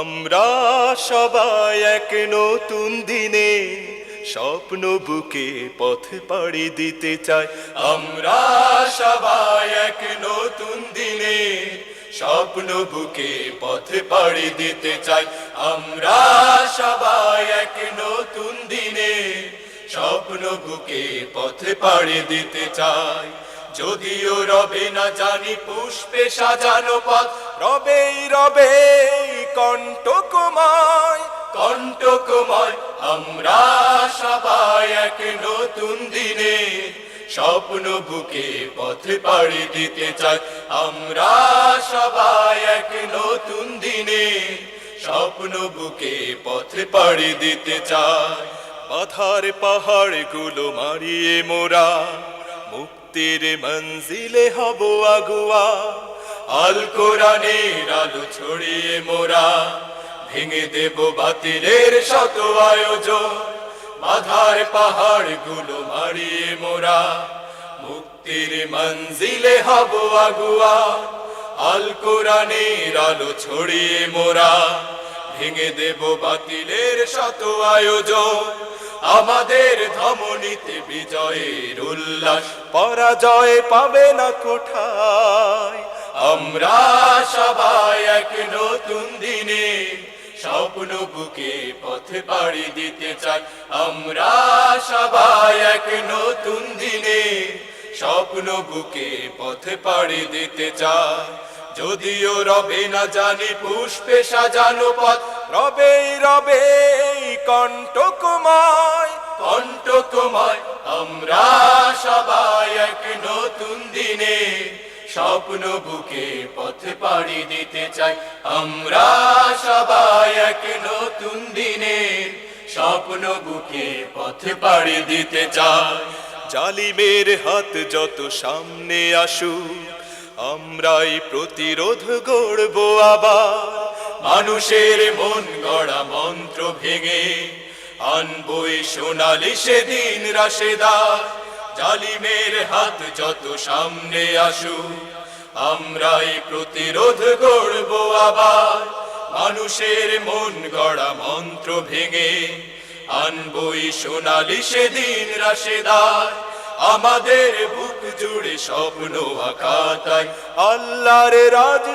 আমরা সবাই এক নতুন দিনে স্বপ্ন বুকে পথ পাড়ি দিতে চাই। আমরা সবাই এক নতুন দিনে স্বপ্ন বুকে পথ পাড়ি দিতে চাই। আমরা সবাই এক নতুন দিনে স্বপ্ন বুকে পথ পাড়ি দিতে চাই। যদিও রবে না জানি পুষ্পে সাজানো পথ, রবেই রবে কণ্টকময় কণ্টকময়। আমরা সবাই এক নতুন দিনে স্বপ্ন বুকে পথ পাড়ি দিতে চাই। আমরা সবাই এক নতুন দিনে স্বপ্ন বুকে পথ পাড়ি দিতে চাই। বাধার পাহাড়গুলো মারিয়ে মোরা, মুক্তির মঞ্জিলে হব আগুয়া। আল কোরআনের আলো ছড়িয়ে মোরা, ভেঙে দেব বাতিলের শত আয়োজন। বাধার পাহাড়গুলো মারিয়ে মোরা, মুক্তির মঞ্জিলে হব আগুয়া। আল কোরআনের আলো ছড়িয়ে মোরা, ভেঙে দেব বাতিলের শত আয়োজন। আমাদের ধমনীতে বিজয়ের উল্লাস, পরাজয় পাবে না কোঠায়। আমরা সবাই এক নতুন দিনে স্বপ্ন বুকে পথে পাড়ি দিতে চাই। আমরা সবাই এক নতুন দিনে স্বপ্ন বুকে পথে পাড়ি দিতে চাই। যদিও রবে না জানি পুষ্পে সাজানো পথ রবে রবে কণ্টকময় কণ্টকময়। আমরা সবাই এক নতুন দিনে স্বপ্ন বুকে পথে পাড়ি দিতে চাই। আমরা সবাই এক নতুন দিনে স্বপ্ন বুকে পথে পাড়ি দিতে চাই। জালিমের হাত যত সামনে আসুক, আমরাই প্রতিরোধ গড়ব আবার। মানুষের মন গড়া মন্ত্র ভেঙে আনবই সোনালি সেদিন রাশেদার জালিমের হাত যত সামনে আসুক, আমরাই প্রতিরোধ গড়ব আবার। মানুষের মন গড়া মন্ত্র ভেঙে আনবই সোনালি সেদিন রাশেদার। আমাদের বুক জুড়ে স্বপ্ন আকাতায় আল্লাহর রাজ